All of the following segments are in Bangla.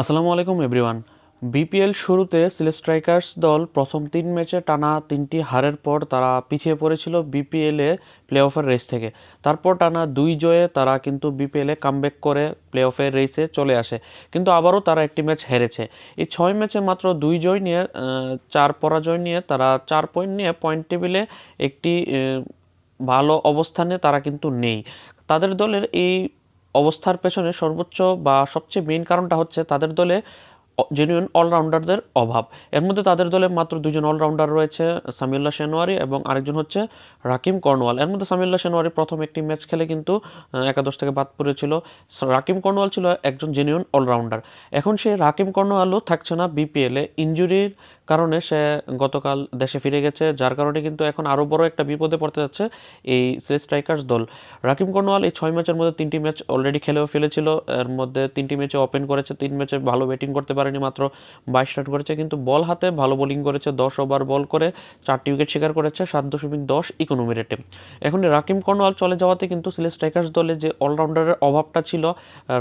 আসসালামু আলাইকুম, এভরিওয়ান। বিপিএল শুরুতে সিলেট স্ট্রাইকার্স দল প্রথম তিন ম্যাচে টানা তিনটি হারের পর তারা পিছিয়ে পড়েছিল বিপিএলে প্লে অফের রেস থেকে। তারপর টানা দুই জয়ে তারা কিন্তু বিপিএলে কামব্যাক করে প্লে অফের রেসে চলে আসে। কিন্তু আবারও তারা একটি ম্যাচ হেরেছে। এই ছয় ম্যাচে মাত্র দুই জয় নিয়ে চার পরাজয় নিয়ে, তারা চার পয়েন্ট নিয়ে পয়েন্ট টেবিলে একটি ভালো অবস্থানে তারা কিন্তু নেই। তাদের দলের এই অবস্থার পেছনে সর্বোচ্চ বা সবচেয়ে মেইন কারণটা হচ্ছে তাদের দলে জেনুইন অলরাউন্ডারদের অভাব। এর মধ্যে তাদের দলে মাত্র দুজন অলরাউন্ডার রয়েছে, সামিউল্লাহ শেনওয়ারি এবং আরেকজন হচ্ছে রাকিম কর্নওয়াল এর মধ্যে সামিউল্লাহ শেনওয়ারি প্রথম একটি ম্যাচ খেলে কিন্তু একাদশ থেকে বাদ পড়েছিল। রাকিম কর্নওয়াল ছিল একজন জেনুইন অলরাউন্ডার এখন সে রাকিম কর্নওয়ালও থাকছে না বিপিএলে ইঞ্জুরির কারণে সে গতকাল দেশে ফিরে গেছে, যার কারণে কিন্তু এখন আরও বড় একটা বিপদে পড়তে যাচ্ছে এই সে স্ট্রাইকার্স দল। রাকিম কর্নওয়াল এই ছয় ম্যাচের মধ্যে তিনটি ম্যাচ অলরেডি খেলেও ফেলেছিল, এর মধ্যে তিনটি ম্যাচে ওপেন করেছে, তিন ম্যাচে ভালো ব্যাটিং করতে পারেনি মাত্র বাইশ রান করেছে, কিন্তু বল হাতে ভালো বোলিং করেছে, দশ ওভার বল করে চারটি উইকেট শিকার করেছে, সাত দশমিক দশ ইকোনমি রেটে এখন রাকিম কর্নওয়াল চলে যাওয়াতে কিন্তু সিলেট স্ট্রাইকার্স দলে যে অলরাউন্ডারের অভাবটা ছিল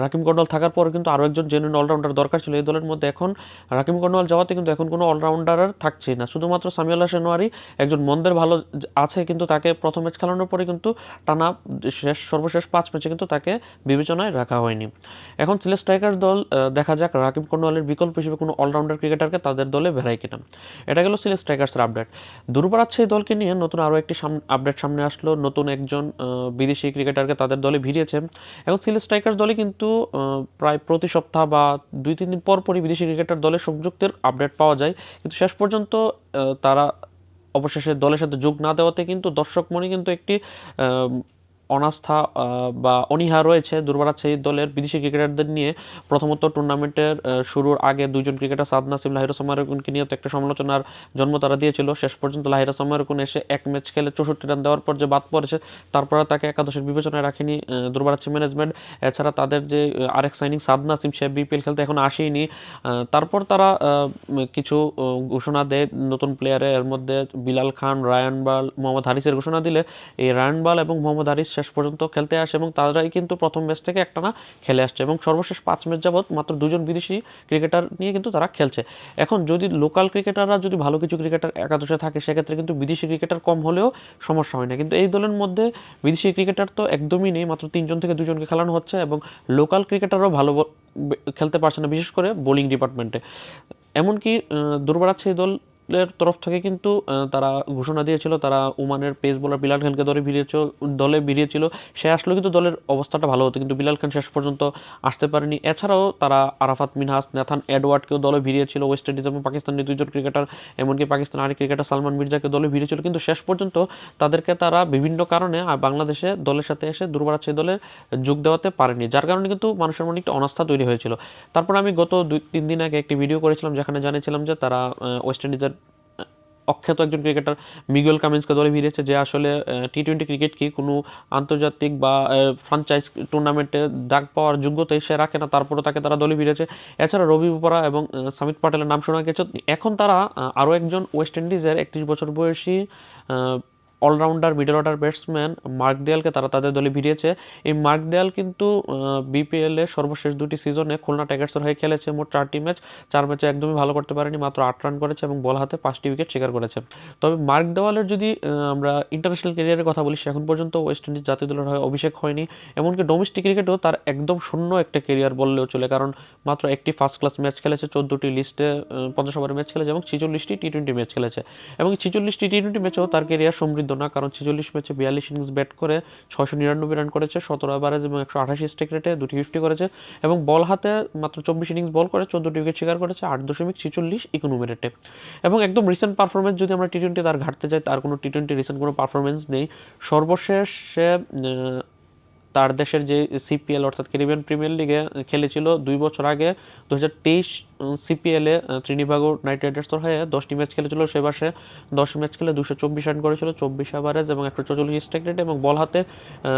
রাকিম কর্নওয়াল থাকার পর কিন্তু আরও একজন জেনুইন অলরাউন্ডার দরকার ছিল এই দলের মধ্যে। এখন রাকিম কর্নওয়াল যাওয়াতে কিন্তু এখন কোনো অলরাউন্ডার আর থাকছে না। শুধুমাত্র সামিউল্লাহ শেনওয়ারি একজন মন্দের ভালো আছে, কিন্তু তাকে প্রথম ম্যাচ খেলানোর পরে কিন্তু টানা শেষ, সর্বশেষ পাঁচ ম্যাচে কিন্তু তাকে বিবেচনায় রাখা হয়নি। এখন সিলেট স্ট্রাইকার দল দেখা যাক রাকিব কর্নওয়ালের বিকল্প হিসেবে কোনো অলরাউন্ডার ক্রিকেটারকে তাদের দলে ভেড়ায় কিনা। এটা গেল সিলেট স্ট্রাইকার্সের আপডেট দুর্বরাচ্ছে এই দলকে নিয়ে নতুন আরও একটি আপডেট সামনে আসলো। নতুন একজন বিদেশি ক্রিকেটারকে তাদের দলে ভিড়িয়েছে। এখন সিলেট স্ট্রাইকার্স দলে কিন্তু প্রায় প্রতি সপ্তাহ বা দুই তিন দিন পর পরই বিদেশি ক্রিকেটার দলে সংযুক্তের আপডেট পাওয়া যায়। কিন্তু শেষ পর্যন্ত তারা অবশেষে দলের সাথে যোগ না দেওয়াতে কিন্তু দর্শক মনে কিন্তু একটি অনাস্থা বা অনীহা রয়েছে দুর্বারাচ্ছে এই দলের বিদেশি ক্রিকেটারদের নিয়ে। প্রথমত টুর্নামেন্টের শুরুর আগে দুজন ক্রিকেটার সাদ নাসিম লাহিরা সামারুকুনকে নিয়ে তো একটা সমালোচনার জন্ম তারা দিয়েছিল। শেষ পর্যন্ত লাহিরা সামারুকুন এসে এক ম্যাচ খেলে চৌষট্টি রান দেওয়ার পর যে বাদ পড়েছে তারপরে তাকে একাদশের বিবেচনায় রাখেনি দুর্বারাচ্ছে ম্যানেজমেন্ট। এছাড়া তাদের যে আরেক সাইনিং সাদ নাসিম সে বিপিএল খেলতে এখন আহ, তারপর তারা কিছু ঘোষণা দেয় নতুন প্লেয়ারের এর মধ্যে বিলাল খান রায়ান বাল মোহাম্মদ হারিসের ঘোষণা দিলে এই রায়ান বাল এবং মোহাম্মদ হারিস শেষ পর্যন্ত খেলতে আসে এবং তারাই কিন্তু প্রথম ম্যাচ থেকে একটানা খেলে আসছে এবং সর্বশেষ পাঁচ ম্যাচ যাবৎ মাত্র দুজন বিদেশি ক্রিকেটার নিয়ে কিন্তু তারা খেলছে। এখন যদি লোকাল ক্রিকেটাররা যদি ভালো কিছু ক্রিকেটার একাদশে থাকে, সেক্ষেত্রে কিন্তু বিদেশি ক্রিকেটার কম হলেও সমস্যা হয় না। কিন্তু এই দলের মধ্যে বিদেশি ক্রিকেটার তো একদমই নেই, মাত্র তিনজন থেকে দুজনকে খেলানো হচ্ছে এবং লোকাল ক্রিকেটারও ভালো খেলতে পারছে না, বিশেষ করে বোলিং ডিপার্টমেন্টে এমনকি দুর্বারাচ্ছে এই দলের তরফ থেকে কিন্তু তারা ঘোষণা দিয়েছিল, তারা ওমানের পেস বোলার বিলাল খানকে দলে ভিড়িয়েছিল দলে ভিড়িয়েছিল। সে আসলেও কিন্তু দলের অবস্থাটা ভালো হতো, কিন্তু বিলাল খান শেষ পর্যন্ত আসতে পারেনি। এছাড়াও তারা আরাফাত মিনহাস, নেথান এডওয়ার্ডকেও দলে ভিড়িয়েছিল। ওয়েস্ট ইন্ডিজ এবং পাকিস্তানের দুইজন ক্রিকেটার, এমনকি পাকিস্তান আরেক ক্রিকেটার সালমান মির্জাকে দলে ভিড়িয়েছিল। কিন্তু শেষ পর্যন্ত তাদেরকে তারা বিভিন্ন কারণে বাংলাদেশে দলের সাথে এসে দুর্বারাচ্ছে দলে যোগ দেওয়াতে পারেনি, যার কারণে কিন্তু মানুষের মনে একটা অনাস্থা তৈরি হয়েছিল। তারপর আমি গত দুই, তিন দিন আগে একটি ভিডিও করেছিলাম, যেখানে জানিয়েছিলাম যে তারা ওয়েস্ট ইন্ডিজের অখ্যাত একজন ক্রিকেটার মিগুয়েল কামিন্সকে দলে ভিড়েছে, যে আসলে টি টোয়েন্টি ক্রিকেট কি কোনো আন্তর্জাতিক বা ফ্রাঞ্চাইজ টুর্নামেন্টে ডাক পাওয়ার যোগ্যতাই সে রাখে না তারপরে তাকে তারা দলে ভিড়েছে। এছাড়া রবি বোপারা এবং সামিত পাটেলের নাম শোনা গেছে। এখন তারা আরও একজন ওয়েস্ট ইন্ডিজের একত্রিশ বছর বয়সী all rounder middle order batsman Mark দেয়ালকে তারা তাদের দলে ভিড়িয়েছে। এই মার্ক দেয়াল কিন্তু বিপিএল সর্বশেষ দুটি সিজনে খুলনা টাইগার্সের হয়ে খেলেছে। মোট চারটি ম্যাচ চার ম্যাচে একদমই ভালো করতে পারেনি, মাত্র আট রান করেছে এবং বল হাতে পাঁচটি উইকেট শিকার করেছে। তবে মার্ক দেওয়ালের যদি আমরা ইন্টারন্যাশনাল ক্যারিয়ারের কথা বলি, সে এখন পর্যন্ত ওয়েস্ট ইন্ডিজ জাতীয় দলের হয়ে অভিষেক হয়নি। এমনকি ডোমেস্টিক ক্রিকেটেও তার একদম শূন্য একটা ক্যারিয়ার বললেও চলে, কারণ মাত্র একটি ফার্স্ট ক্লাস ম্যাচ খেলেছে, চোদ্দোটি লিস্টে পঞ্চাশ ওভারের ম্যাচ খেলেছে এবং ছিচল্লিশটি টি টোয়েন্টি ম্যাচ খেলেছে। এবং ছিচল্লিশটি টি টোয়েন্টি ম্যাচেও তার ক্যারিয়ার সমৃদ্ধ না, কারণ ছেচল্লিশ ম্যাচে বিয়াল্লিশ ইনিংস ব্যাট করে ছয়শো নিরানব্বই রান করেছে, সতেরো ওভারেজ এবং একশো আঠাশি স্ট্রিক রেটে দুটি ফিফটি করেছে এবং বল হাতে মাত্র চব্বিশ ইনিংস বল করে চোদ্দোটি উইকেট শিকার করেছে, আট দশমিক ছিচল্লিশ ইকোনমি রেটে এবং একদম রিসেন্ট পারফরমেন্স যদি আমরা টি টোয়েন্টি তার ঘাটতে যাই, তার কোনো টি টোয়েন্টি রিসেন্ট কোনো পারফরমেন্স নেই। সর্বশেষ সে তার দেশের যে সিপিএল অর্থাৎ ক্যারিবিয়ান প্রিমিয়ার লিগে খেলেছিল দুই বছর আগে দু হাজার তেইশ সিপিএলে ত্রিনিবাগো নাইট রাইডার্সের হয়ে দশটি ম্যাচ খেলেছিল। সে মাসে দশ ম্যাচ খেলে দুশো চব্বিশ রান করেছিল, চব্বিশ ওভারেজ এবং একশো চৌচল্লিশ স্ট্রাইক রেট এবং বল হাতে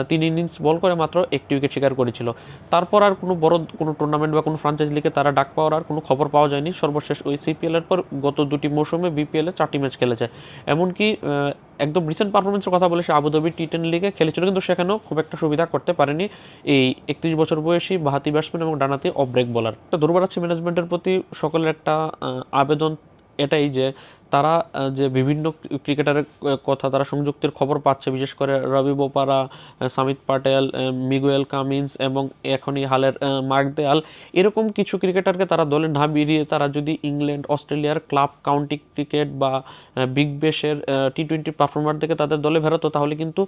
তিন ইনিংস বল করে মাত্র একটি উইকেট শিকার করেছিল। তারপর আর কোনো বড় কোনো টুর্নামেন্ট বা কোনো ফ্রাঞ্চাইজ লিগে তারা ডাক পাওয়ার আর কোনো খবর পাওয়া যায়নি। সর্বশেষ ওই সিপিএল এর পর গত দুটি মৌসুমে বিপিএল চারটি ম্যাচ খেলেছে। এমনকি একদম রিসেন্ট পারফরমেন্সের কথা বলে সে আবুধাবি টি টেন লিগে খেলেছিল, কিন্তু সেখানেও খুব একটা সুবিধা করতে পারেনি এই একত্রিশ বছর বয়সী বাহাতি ব্যাটসম্যান এবং ডানাতি অফ ব্রেক বলার তো দুর্বারাচ্ছি ম্যানেজমেন্টের প্রতি সকলের একটা আবেদন এটাই যে তারা যে বিভিন্ন ক্রিকেটারের কথা তারা সংযুক্তির খবর পাচ্ছে, বিশেষ করে রবি বোপারা সামিত পাটেল মিগুয়েল কামিন্স এবং এখনই হালের মার্ক দেয়াল, এরকম কিছু ক্রিকেটারকে তারা দলে না বেরিয়ে তারা যদি ইংল্যান্ড, অস্ট্রেলিয়ার ক্লাব কাউন্টি ক্রিকেট বা বিগ বেশের টি টোয়েন্টি পারফর্মার থেকে তাদের দলে বেরোতো, তাহলে কিন্তু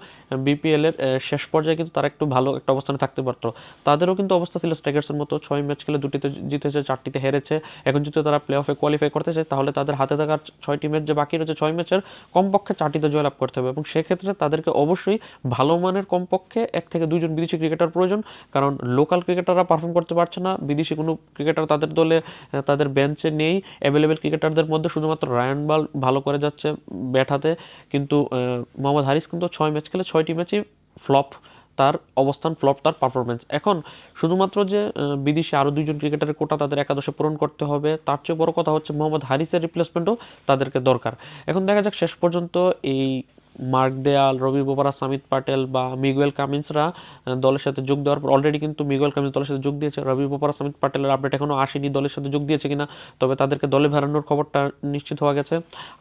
বিপিএল এর শেষ পর্যায়ে কিন্তু তারা একটু ভালো একটা অবস্থানে থাকতে পারতো। তাদেরও কিন্তু অবস্থা ছিল স্ট্রাইকার্সের মতো, ছয় ম্যাচ খেলে দুটিতে জিতেছে, চারটিতে হেরেছে। এখন যদি তারা প্লে অফে কোয়ালিফাই করতে চায়, তাহলে তাদের হাতে থাকার ছয়টি ম্যাচ যে বাকি রয়েছে, ছয় ম্যাচের কমপক্ষে চারটিতে জয়লাভ করতে হবে। এবং সেক্ষেত্রে তাদেরকে অবশ্যই ভালো মানের কমপক্ষে এক থেকে দুজন বিদেশি ক্রিকেটার প্রয়োজন। কারণ লোকাল ক্রিকেটাররা পারফর্ম করতে পারছে না। বিদেশি কোনো ক্রিকেটার তাদের দলে তাদের বেঞ্চে নেই। অ্যাভেলেবেল ক্রিকেটারদের মধ্যে শুধুমাত্র রায়ান বাল ভালো করে যাচ্ছে ব্যাট হাতে। কিন্তু মোহাম্মদ হারিস কিন্তু ছয় ম্যাচ খেলে ছয়টি ম্যাচই ফ্লপ তার অবস্থান, ফ্লপ তার পারফরমেন্স এখন শুধুমাত্র যে বিদেশে আরও দুইজন ক্রিকেটারের কোটা তাদের একাদশে পূরণ করতে হবে, তার চেয়ে বড় কথা হচ্ছে মোহাম্মদ হারিসের রিপ্লেসমেন্টও তাদেরকে দরকার। এখন দেখা যাক শেষ পর্যন্ত এই মার্ক দেয়াল, রবি বোপারা, সামিত পাটেল বা মিগুয়েল কামিন্সরা দলের সাথে যোগ দেওয়ার পর অলরেডি কিন্তু মিগুয়েল কামিন্স দলের সাথে যোগ দিয়েছে। রবি বোপারা, সামিত পাটেলের আপডেট এখনও আসেনি, দলের সাথে যোগ দিয়েছে কিনা, তবে তাদেরকে দলে ভেড়ানোর খবরটা নিশ্চিত হওয়া গেছে।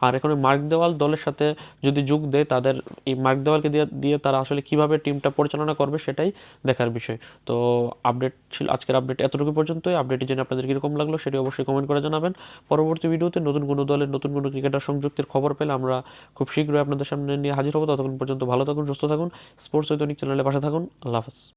আর এখন মার্ক দেওয়াল দলের সাথে যদি যোগ দেয়, তাদের এই মার্ক দেওয়ালকে দিয়ে দিয়ে তারা আসলে কীভাবে টিমটা পরিচালনা করবে সেটাই দেখার বিষয়। তো আপডেট ছিল, আজকের আপডেট এতটুকু পর্যন্তই। আপডেটটি জেনে আপনাদের কীরকম লাগল সেটি অবশ্যই কমেন্ট করে জানাবেন। পরবর্তী ভিডিওতে নতুন কোনো দলের, নতুন কোনো ক্রিকেটার সংযুক্তির খবর পেলে আমরা খুব শীঘ্রই আপনাদের সামনে নিয়ে হাজির হব। ততক্ষণ পর্যন্ত ভালো থাকুন, সুস্থ থাকুন। স্পোর্টস ঐতনিক চ্যানেলে পাশে থাকুন। আল্লাহ হাফেজ।